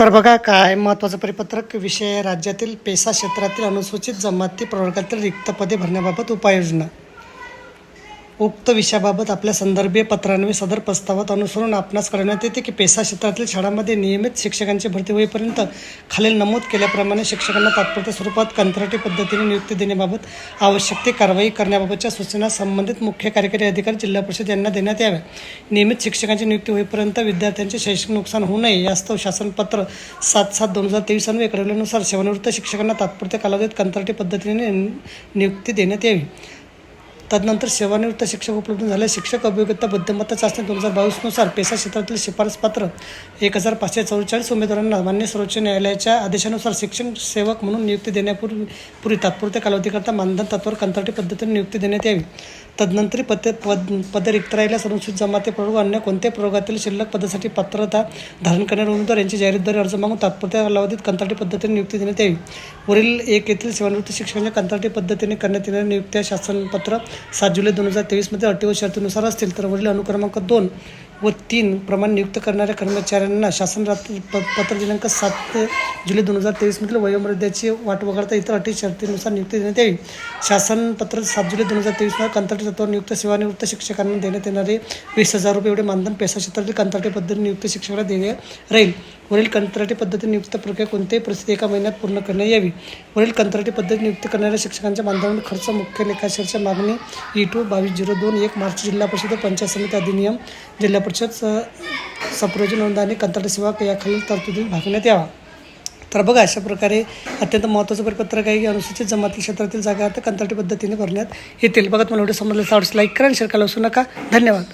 तर बघा काय महत्त्वाचं परिपत्रक? विषय राज्यातील पेसा क्षेत्रातील अनुसूचित जमाती प्रवर्गातील रिक्त पदे भरण्याबाबत उपाययोजना. उक्त विषयाबाबत आपल्या संदर्भीय पत्रान्वये सदर प्रस्तावात अनुसरून आपणास कळवण्यात येते की पेसा क्षेत्रातील शाळांमध्ये नियमित शिक्षकांची भरती होईपर्यंत खालील नमूद केल्याप्रमाणे शिक्षकांना तात्पुरत्या स्वरूपात कंत्राटी पद्धतीने नियुक्ती देण्याबाबत आवश्यक ती कारवाई करण्याबाबतच्या सूचना संबंधित मुख्य कार्यकारी अधिकारी जिल्हा परिषद यांना देण्यात याव्या. नियमित शिक्षकांची नियुक्ती होईपर्यंत विद्यार्थ्यांचे शैक्षणिक नुकसान होऊ नये यास्तव शासनपत्र सात सात दोन हजार तेवीस अन्वये कळवल्यानुसार सेवानिवृत्त शिक्षकांना तात्पुरत्या कालावधीत कंत्राटी पद्धतीने नियुक्ती देण्यात यावी. तदनंतर सेवानिवृत्त शिक्षक उपलब्ध झाले. शिक्षक अभियोग्यता बुद्धिमत्ता चाचणी दोन हजार बावीसनुसार पेसा क्षेत्रातील शिफारसपात्र एक हजार पाचशे चौवेचाळीस उमेदवारांना मान्य सर्वोच्च न्यायालयाच्या आदेशानुसार शिक्षण सेवक म्हणून नियुक्ती देण्यापूर्वी पूर्वी तात्पुरत्या कालावधीकरता मानधन तत्वावर कंत्राटी पद्धतीने नियुक्ती देण्यात यावी. तदनंतर पद पद पद रिक्त राहिल्यास अनुसूचित जमाती प्रयोग अन्य कोणत्याही प्रयोगातील शिल्लक पदासाठी पात्रता धारण करणारे उमेदवार यांची जाहीरद्वारे अर्ज मागून तात्पुरत्या कालावधीत कंत्राटी पद्धतीने नियुक्ती देण्यात यावी. वरील एक येथील सेवानिवृत्त शिक्षकांच्या कंत्राटी पद्धतीने करण्यात येणाऱ्या नियुक्त्या शासनपत्र सात जुलै दोन हजार तेवीसमध्ये अटी व शर्तीनुसार असतील तर वरील अनुक्रमांक दोन व तीन प्रमाण नियुक्त करणाऱ्या कर्मचाऱ्यांना शासन रात्र प पत्र दिनांक सात जुलै दोन हजार तेवीसमधील वयोमर्यादेची वाट वगळता इतर अटी शर्तीनुसार नियुक्ती देण्यात यावी. शासन पत्र सात जुलै दोन हजार तेवीसमध्ये कंत्राटी तत्वावर नियुक्त सेवानिवृत्त शिक्षकांना देण्यात येणारे वीस हजार रुपये एवढे मानधन पेशा क्षेत्रातील कंत्राटी पद्धतीने नियुक्त शिक्षकाला देणे राहील. वरील कंत्राटी पद्धती नियुक्त प्रक्रिया कोणत्याही परिस्थिती एका महिन्यात पूर्ण करण्यात यावी. वरील कंत्राटी पद्धती नियुक्त करणाऱ्या शिक्षकांच्या मानधनावर खर्च मुख्य लेखाशारच्या मागणी e ई टू बावीस झिरो दोन एक मार्च जिल्हा परिषद पंचायत समिती अधिनियम जिल्हा परिषद स- सप्रोजी नोंदणी कंत्राट सेवा याखालील तरतुदीत भागण्यात यावा. तर बघा अशा प्रकारे अत्यंत महत्त्वाचं परिपत्रक आहे की अनुसूचित जमाती क्षेत्रातील जागा आता कंत्राटी पद्धतीने भरण्यात येतील. बघा तुम्हाला व्हिडिओ समजला तर लाईक करा आणि शेअर करायला विसरू नका. धन्यवाद.